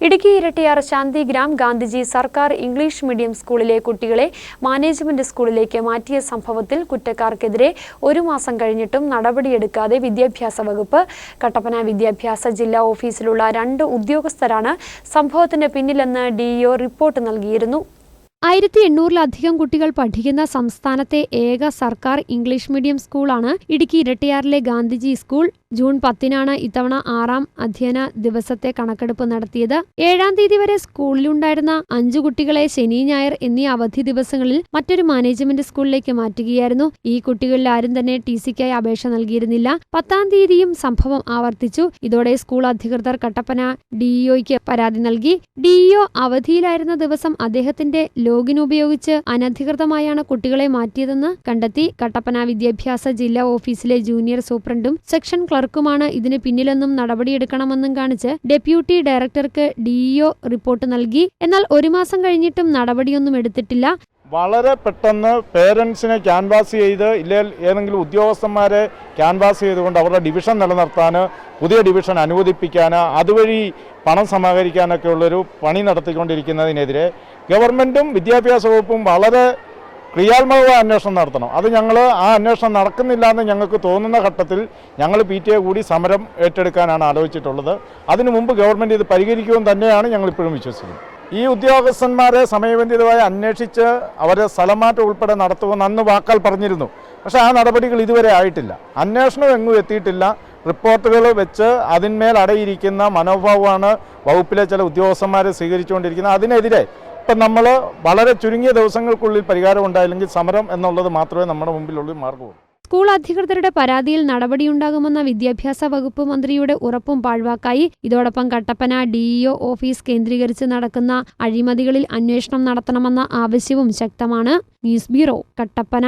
ഇടുക്കി ഇരട്ടിയാർ ശാന്തിഗ്രാം ഗാന്ധിജി സർക്കാർ English medium സ്കൂളിലെ കുട്ടികളെ മാനേജ്മെന്റ് സ്കൂളിലേക്ക് മാറ്റിയ സംഭവത്തിൽ കുറ്റക്കാർക്കെതിരെ ഒരു മാസം കഴിഞ്ഞിട്ടും നടപടിയെടുക്കാതെ വിദ്യാഭ്യാസ വകുപ്പ് കട്ടപ്പന വിദ്യാഭ്യാസ ജില്ലാ ഓഫീസിലുള്ള രണ്ട് ഉദ്യോഗസ്ഥരാണ് സംഭവത്തിന് പിന്നിലെന്ന് ഡിഇഒ റിപ്പോർട്ട് നൽകിയിരുന്നു. ആയിരത്തി എണ്ണൂറിലധികം കുട്ടികൾ പഠിക്കുന്ന സംസ്ഥാനത്തെ ഏക സർക്കാർ ഇംഗ്ലീഷ് മീഡിയം സ്കൂളാണ് ഇടുക്കി ഇരട്ടിയാറിലെ ഗാന്ധിജി സ്കൂൾ. ജൂൺ പത്തിനാണ് ഇത്തവണ ആറാം അധ്യയന ദിവസത്തെ കണക്കെടുപ്പ് നടത്തിയത്. ഏഴാം തീയതി വരെ സ്കൂളിലുണ്ടായിരുന്ന അഞ്ചു കുട്ടികളെ ശനി ഞായർ എന്നീ അവധി ദിവസങ്ങളിൽ മറ്റൊരു മാനേജ്മെന്റ് സ്കൂളിലേക്ക് മാറ്റുകയായിരുന്നു. ഈ കുട്ടികളിൽ ആരും തന്നെ ടി സിക്കായി അപേക്ഷ നൽകിയിരുന്നില്ല. പത്താം തീയതിയും സംഭവം ആവർത്തിച്ചു. ഇതോടെ സ്കൂൾ അധികൃതർ കട്ടപ്പന ഡിഇഒയ്ക്ക് പരാതി നൽകി. ഡിഇഒ അവധിയിലായിരുന്ന ദിവസം അദ്ദേഹത്തിന്റെ ലോഗിൻ ഉപയോഗിച്ച് അനധികൃതമായാണ് കുട്ടികളെ മാറ്റിയതെന്ന് കണ്ടെത്തി. കട്ടപ്പന വിദ്യാഭ്യാസ ജില്ലാ ഓഫീസിലെ ജൂനിയർ സൂപ്രണ്ടും സെക്ഷൻ ക്ലർക്കുമാണ് ഇതിന് പിന്നിലെന്നും നടപടിയെടുക്കണമെന്നും കാണിച്ച് ഡെപ്യൂട്ടി ഡയറക്ടർക്ക് ഡിഇഒ റിപ്പോർട്ട് നൽകി. എന്നാൽ ഒരു മാസം കഴിഞ്ഞിട്ടും നടപടിയൊന്നും എടുത്തിട്ടില്ല. വളരെ പെട്ടെന്ന് പേരൻസിനെ ക്യാൻവാസ് ചെയ്ത് ഇല്ലെങ്കിൽ ഏതെങ്കിലും ഉദ്യോഗസ്ഥന്മാരെ ക്യാൻവാസ് ചെയ്തുകൊണ്ട് അവരുടെ ഡിവിഷൻ നിലനിർത്താൻ പുതിയ ഡിവിഷൻ അനുവദിപ്പിക്കാൻ അതുവഴി പണം സമാഹരിക്കാനൊക്കെയുള്ളൊരു പണി നടത്തിക്കൊണ്ടിരിക്കുന്നതിനെതിരെ ഗവൺമെന്റും വിദ്യാഭ്യാസ വകുപ്പും വളരെ ക്രിയാത്മകമായ അന്വേഷണം നടത്തണം. അത് ഞങ്ങൾ ആ അന്വേഷണം നടക്കുന്നില്ല എന്ന് ഞങ്ങൾക്ക് തോന്നുന്ന ഘട്ടത്തിൽ ഞങ്ങൾ പി ടി എ കൂടി സമരം ഏറ്റെടുക്കാനാണ് ആലോചിച്ചിട്ടുള്ളത്. അതിനു മുമ്പ് ഗവൺമെന്റ് ഇത് പരിഹരിക്കുമെന്ന് തന്നെയാണ് ഞങ്ങൾ ഇപ്പോഴും വിശ്വസിക്കുന്നത്. ഈ ഉദ്യോഗസ്ഥന്മാരെ സമയബന്ധിതമായി അന്വേഷിച്ച് അവരെ സ്ഥലമാറ്റം ഉൾപ്പെടെ നടത്തുമെന്ന് അന്ന് വാക്കാൽ പറഞ്ഞിരുന്നു. പക്ഷേ ആ നടപടികൾ ഇതുവരെ ആയിട്ടില്ല. അന്വേഷണം എങ്ങും എത്തിയിട്ടില്ല. റിപ്പോർട്ടുകൾ വെച്ച് അതിന്മേൽ അടയിരിക്കുന്ന മനോഭാവമാണ് വകുപ്പിലെ ചില ഉദ്യോഗസ്ഥന്മാരെ സ്വീകരിച്ചുകൊണ്ടിരിക്കുന്നത്. അതിനെതിരെ ഇപ്പം നമ്മൾ വളരെ ചുരുങ്ങിയ ദിവസങ്ങൾക്കുള്ളിൽ പരിഹാരം ഉണ്ടായില്ലെങ്കിൽ സമരം എന്നുള്ളത് മാത്രമേ നമ്മുടെ മുമ്പിലുള്ള മാർഗമുള്ളൂ. സ്കൂൾ അധികൃതരുടെ പരാതിയിൽ നടപടിയുണ്ടാകുമെന്ന വിദ്യാഭ്യാസ വകുപ്പ് മന്ത്രിയുടെ ഉറപ്പും പാഴ്വാക്കായി. ഇതോടൊപ്പം കട്ടപ്പന ഡിഇഒ ഓഫീസ് കേന്ദ്രീകരിച്ച് നടക്കുന്ന അഴിമതികളിൽ അന്വേഷണം നടത്തണമെന്ന ആവശ്യവും ശക്തമാണ്. News bureau Kattappana.